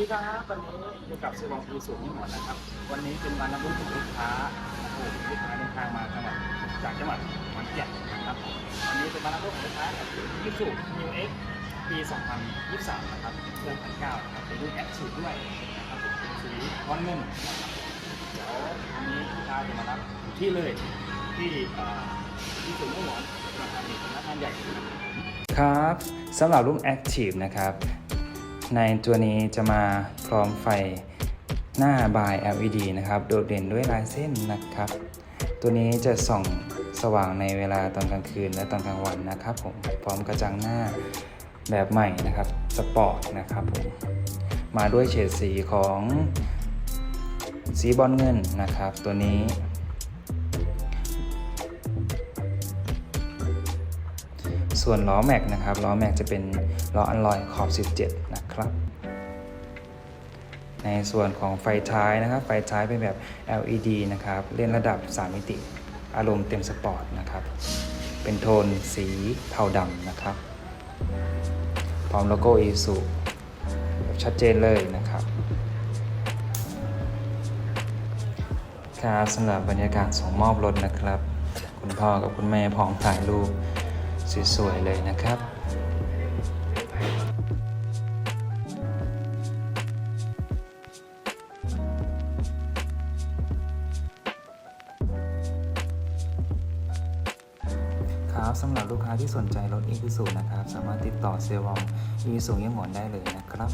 พี่ครับวันนี้อยู่กับเซวองพีสูงยี่หมอนนะครับ วันนี้เป็นวันรับรู้ของลูกค้านะครับลูกค้าเดินทางมาจังหวัดจากจังหวัดขอนแก่นนะครับวันนี้เป็นวันรับรู้ของลูกค้ากับยูสูนิวเอ็กปี 2023 นะครับเครื่องพันเก้านะครับเป็นรุ่นแอคทีฟด้วยนะครับสีก้อนเงินนะครับเดี๋ยววันนี้ลูกค้าจะมารับที่เลยที่ที่สูงยี่หมอนจังหวัดธานีเป็นนักงานใหญ่ครับครับสำหรับรุ่น Active นะครับ ในตัวนี้จะมาพร้อมไฟหน้าบาย LED นะครับ โดดเด่นด้วยลายเส้นนะครับ ตัวนี้จะส่องสว่างในเวลาตอนกลางคืนและตอนกลางวันนะครับผม พร้อมกระจังหน้าแบบใหม่นะครับ สปอร์ตนะครับผม มาด้วยเฉดสีของสีบอลเงินนะครับ ตัวนี้ส่วนล้อแม็กนะครับล้อแม็กจะเป็นล้ออัลลอยขอบ 17 นะ ครับ ในส่วนของไฟท้ายนะครับ ไฟท้ายเป็นแบบ LED นะครับ เล่นระดับ 3 มิติ อารมณ์เต็มสปอร์ตนะครับ เป็นโทนสีเทาดำนะครับ พร้อมโลโก้อีสุแบบชัดเจนเลยนะครับครับสำหรับบรรยากาศส่งมอบรถนะครับ คุณพ่อกับคุณแม่พร้อมถ่ายรูปสวยๆเลยนะครับ ครับสำหรับลูกค้าที่สนใจรถอี u ู u นะครับ สามารถติดต่อเซลล์วองอีซูยังหมอนได้เลยนะครับ